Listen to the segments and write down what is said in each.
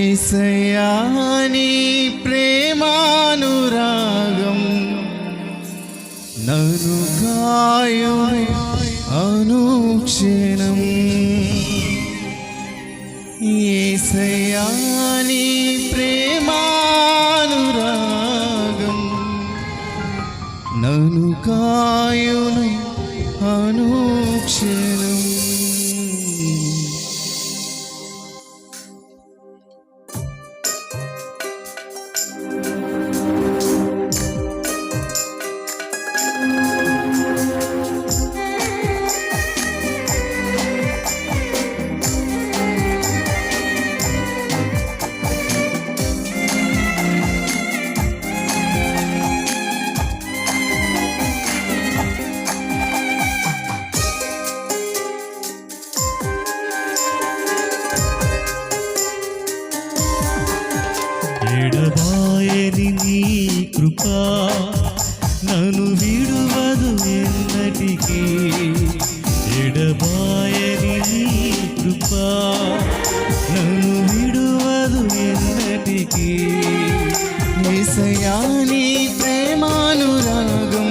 ఏసయాని ప్రేమానురాగం నను కాయుని అనుక్షణం. ఏసయాని ప్రేమానురాగం నను కాయుని ఎడబాయని నీ కృప నన్ను విడువదు ఎన్నటికీ. ఎడబాయని నీ కృప నన్ను విడువదు ఎన్నటికీ. ఏసయాని ప్రేమానురాగం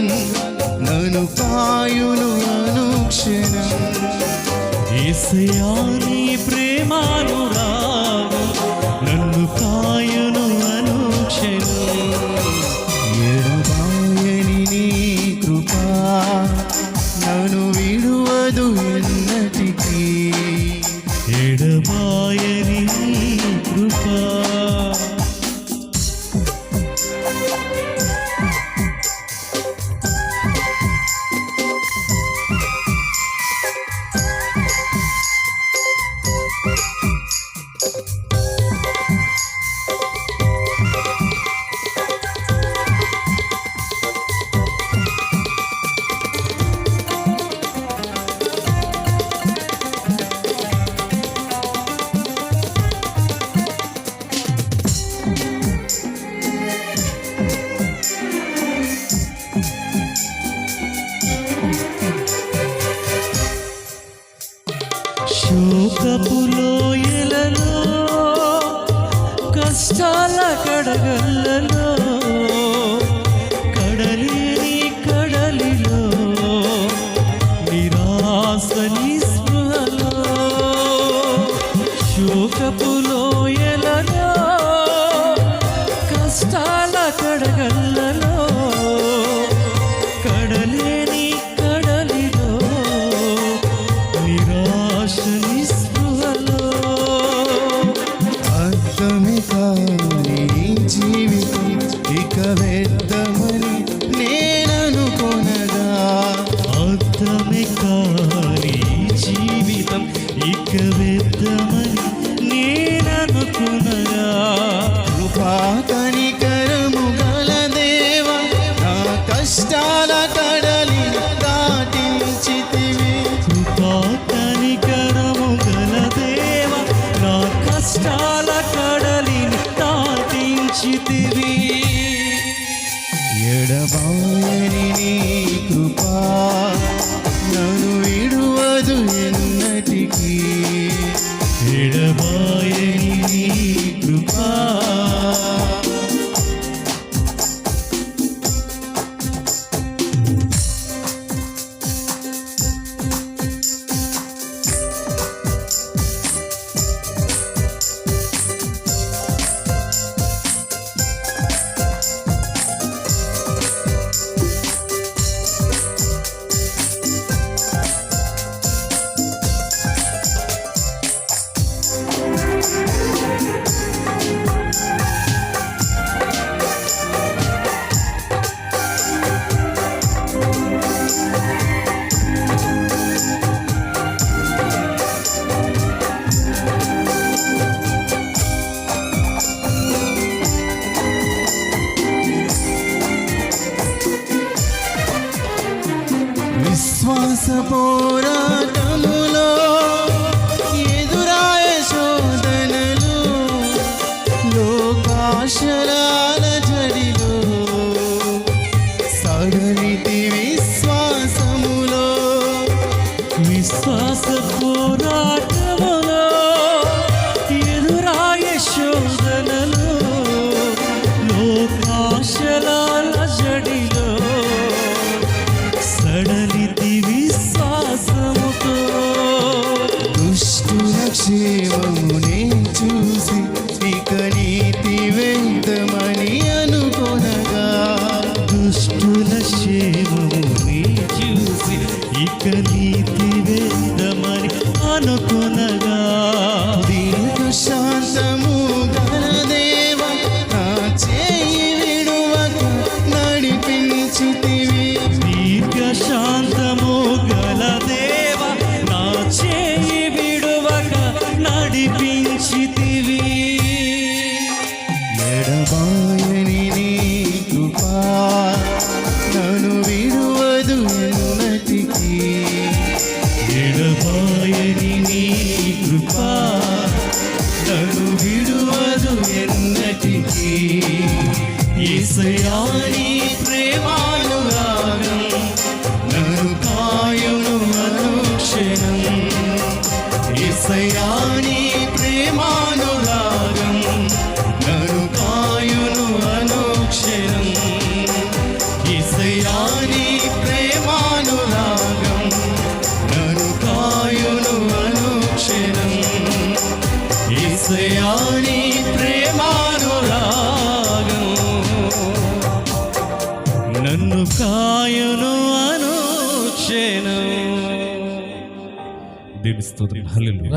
నను పాయును అనుక్షణం. ఏసయా ప్రేమానురాగం నన్ను కాయును అనుక్షణం నన్ను విడువదు ఎన్నటికీ. ఎడబాయని కష్టాల కడగల్లలో కడలేని కడలిలో నిరాశ నిస్పృహలో శోకపు లోయలలో కష్టాల కడగల్లలో కడలేని కడలిలో నిరాశ ఇక నేననుకునగా కృపా కనికరము గల దేవ నా కష్టాల కడలి దాటించితివి. కృపా కనికరము గల దేవ నా కష్టాల కడలిని దాటించితివి. ఎడబాయని విశ్వాస పోరాటములో ఎదురాయ శోధనలు లోకాశరాల జడిలో. సగనితి విశ్వాసములో విశ్వాస పోరాటములో ఎదురాయ శోధనలు లోకాశరాల వెంటమణి అనుకొనగా దుష్టుల క్షేమము చూసి ఇక ఈసయాని ప్రేమానురాగం స్తోత్రం హల్లెలూయా